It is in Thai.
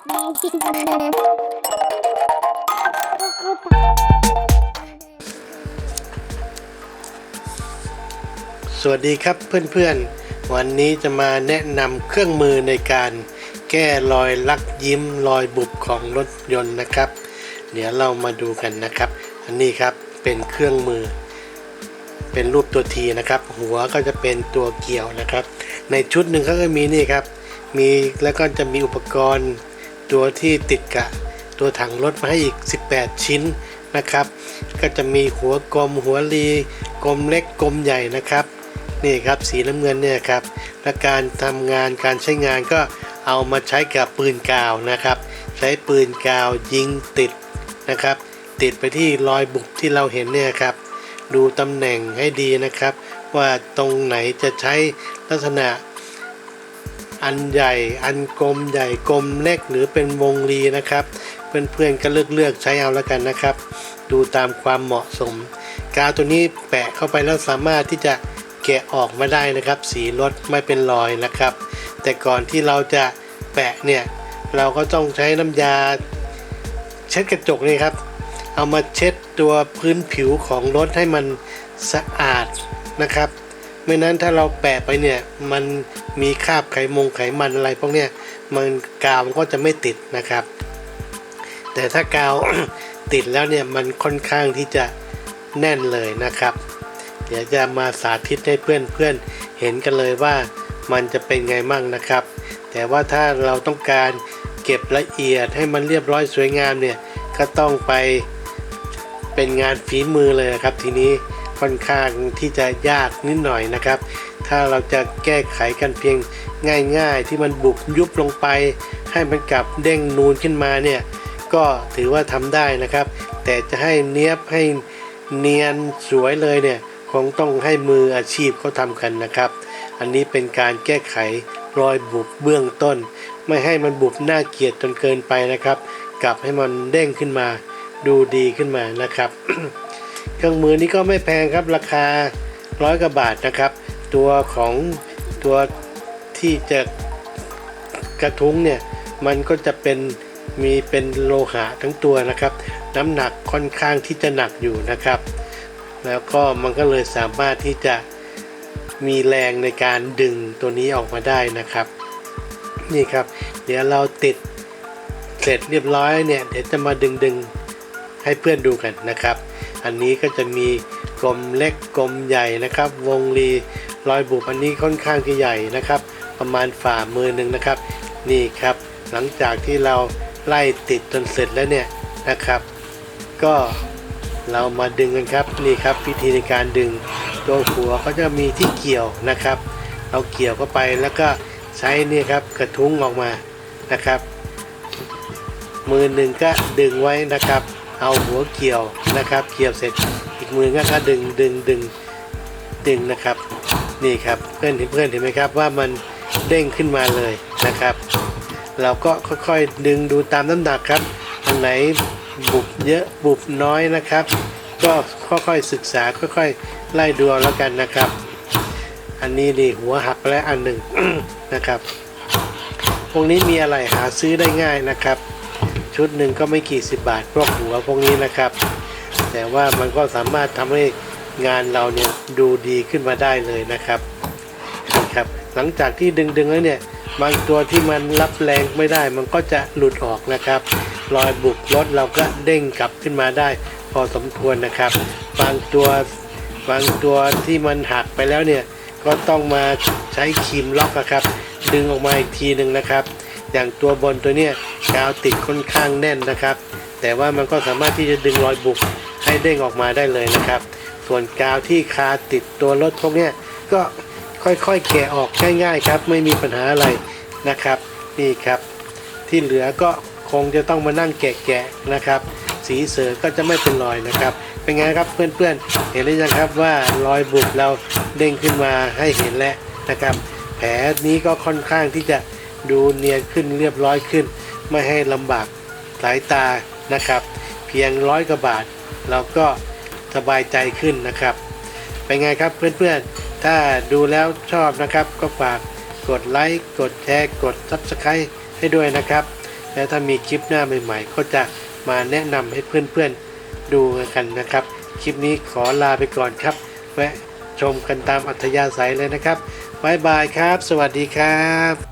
สวัสดีครับเพื่อนๆ วันนี้จะมาแนะนำเครื่องมือในการแก้รอยลักยิ้มรอยบุบของรถยนต์นะครับ เดี๋ยวเรามาดูกันนะครับ อันนี้ครับเป็นเครื่องมือ เป็นรูปตัวทีนะครับ หัวก็จะเป็นตัวเกี่ยวนะครับ ในชุดหนึ่งเขาก็มีนี่ครับมีแล้วก็จะมีอุปกรณ์ ตัวที่ติดกับตัวถังรถมาให้อีก 18 ชิ้นนะครับ ก็จะมีหัวกลมหัวรีกลมเล็กกลมใหญ่นะครับนี่ครับสีน้ำเงินเนี่ยครับและการทำงานการใช้งานก็เอามาใช้กับปืนกาวนะครับ ใช้ปืนกาวยิงติดนะครับ ติดไปที่รอยบุบที่เราเห็นเนี่ยครับ ดูตำแหน่งให้ดีนะครับ ว่าตรงไหนจะใช้ลักษณะ อันใหญ่ อันกลมใหญ่กลมเล็กหรือเป็นวงรีนะครับ เพื่อนๆก็เลือกเลือกใช้เอาแล้วกันนะครับ ดูตามความเหมาะสม กาวตัวนี้แปะเข้าไปแล้วสามารถที่จะแกะออกมาได้นะครับ สีรถไม่เป็นรอยนะครับ แต่ก่อนที่เราจะแปะเนี่ยเราก็ต้องใช้น้ำยา เช็ดกระจกนี่ครับ เอามาเช็ดตัวพื้นผิวของรถให้มันสะอาดนะครับ ไม่นั้นถ้าเราแปะไปเนี่ยมันมีคราบไขมงไขมันอะไรพวกเนี้ยมันกาวมันก็จะไม่ติดนะครับ แต่ถ้ากาวติดแล้วเนี่ยมันค่อนข้างที่จะแน่นเลยนะครับ เดี๋ยวจะมาสาธิตให้เพื่อนเพื่อนๆเห็นกันเลยว่ามันจะเป็นไงมั่งนะครับ แต่ว่าถ้าเราต้องการเก็บละเอียดให้มันเรียบร้อยสวยงามเนี่ยก็ต้องไปเป็นงานฝีมือเลยครับทีนี้ ค่อนข้างที่จะยากนิดหน่อยนะครับ ถ้าเราจะแก้ไขกันเพียงง่าย ๆ ที่มันบุบยุบลงไป ให้มันกลับเด้งนูนขึ้นมาเนี่ยก็ถือว่าทำได้นะครับ แต่จะให้เนียบให้เนียนสวยเลยเนี่ยคงต้องให้มืออาชีพเขาทำกันนะครับ อันนี้เป็นการแก้ไขรอยบุบเบื้องต้น ไม่ให้มันบุบน่าเกลียดจนเกินไปนะครับ กลับให้มันเด้งขึ้นมา ดูดีขึ้นมานะครับ เครื่องมือนี้ก็ไม่แพงครับราคาร้อยกว่าบาทนะครับ ตัวของตัวที่จะกระทุ้งเนี่ยมันก็จะเป็นมีเป็นโลหะทั้งตัวนะครับ น้ำหนักค่อนข้างที่จะหนักอยู่นะครับ แล้วก็มันก็เลยสามารถที่จะมีแรงในการดึงตัวนี้ออกมาได้นะครับ นี่ครับ เดี๋ยวเราติดเสร็จเรียบร้อยเนี่ยเดี๋ยวจะมาดึงดึงให้เพื่อนดูกันนะครับ อันนี้ก็จะมีกลมเล็กกลมใหญ่นะครับ วงรีรอยบุบอันนี้ค่อนข้างที่ใหญ่นะครับ ประมาณฝ่ามือหนึ่งนะครับ นี่ครับ หลังจากที่เราไล่ติดจนเสร็จแล้วเนี่ยนะครับ ก็เรามาดึงกันครับนี่ครับวิธีในการดึงตัวหัวก็จะมีที่เกี่ยวนะครับเราเกี่ยวเข้าไปแล้วก็ใช้นี่ครับกระทุ้งออกมานะครับ มือหนึ่งก็ดึงไว้นะครับ เอาหัวเกี่ยวนะครับ เกี่ยวเสร็จอีกมือก็ก็ดึงดึงดึงดึงนะครับ นี่ครับเพื่อนเห็นเพื่อนเห็นไหมครับว่ามันเด้งขึ้นมาเลยนะครับ เราก็ค่อยๆดึงดูตามน้ำหนักครับอันไหนบุบเยอะบุบน้อยนะครับ ก็ค่อยๆศึกษาค่อยๆไล่ดูแล้วกันนะครับ อันนี้นี่หัวหักไปแล้วอันหนึ่งนะครับพวกนี้มีอะไรหาซื้อได้ง่ายนะครับ ชุดหนึ่งก็ไม่กี่สิบบาทพวกหัวพวกนี้นะครับ แต่ว่ามันก็สามารถทำให้งานเราเนี่ยดูดีขึ้นมาได้เลยนะครับนี่ครับ หลังจากที่ดึงๆแล้วเนี่ยบางตัวที่มันรับแรงไม่ได้มันก็จะหลุดออกนะครับรอยบุบรถเราก็เด้งกลับขึ้นมาได้ พอสมควรนะครับ บางตัวบางตัวที่มันหักไปแล้วเนี่ยก็ต้องมาใช้ครีมล็อกอะครับ ดึงออกมาอีกทีหนึ่งนะครับ อย่างตัวบนตัวเนี้ยกาวติดค่อนข้างแน่นนะครับ แต่ว่ามันก็สามารถที่จะดึงรอยบุบให้เด้งออกมาได้เลยนะครับ ส่วนกาวที่คาติดตัวรถพวกเนี้ยก็ค่อยๆแกะออกง่ายๆครับ ไม่มีปัญหาอะไรนะครับนี่ครับ ที่เหลือก็คงจะต้องมานั่งแกะๆนะครับ สีเสือก็จะไม่เป็นรอยนะครับ เป็นไงครับเพื่อนๆ เห็นหรือยังครับว่ารอยบุบเราเด้งขึ้นมาให้เห็นแล้วนะครับ แผลนี้ก็ค่อนข้างที่จะ ดูเนียนขึ้นเรียบร้อยขึ้น ไม่ให้ลำบากสายตานะครับ เพียงร้อยกว่าบาท เราก็สบายใจขึ้นนะครับ เป็นไงครับเพื่อนๆ ถ้าดูแล้วชอบนะครับ ก็ฝากกดไลค์กดแชร์กด Subscribe ให้ด้วยนะครับ และถ้ามีคลิปหน้าใหม่ๆ ก็จะมาแนะนำให้เพื่อนๆดูกันนะครับ คลิปนี้ขอลาไปก่อนครับแวะชมกันตามอัธยาศัยเลยนะครับบ๊ายบายครับ สวัสดีครับ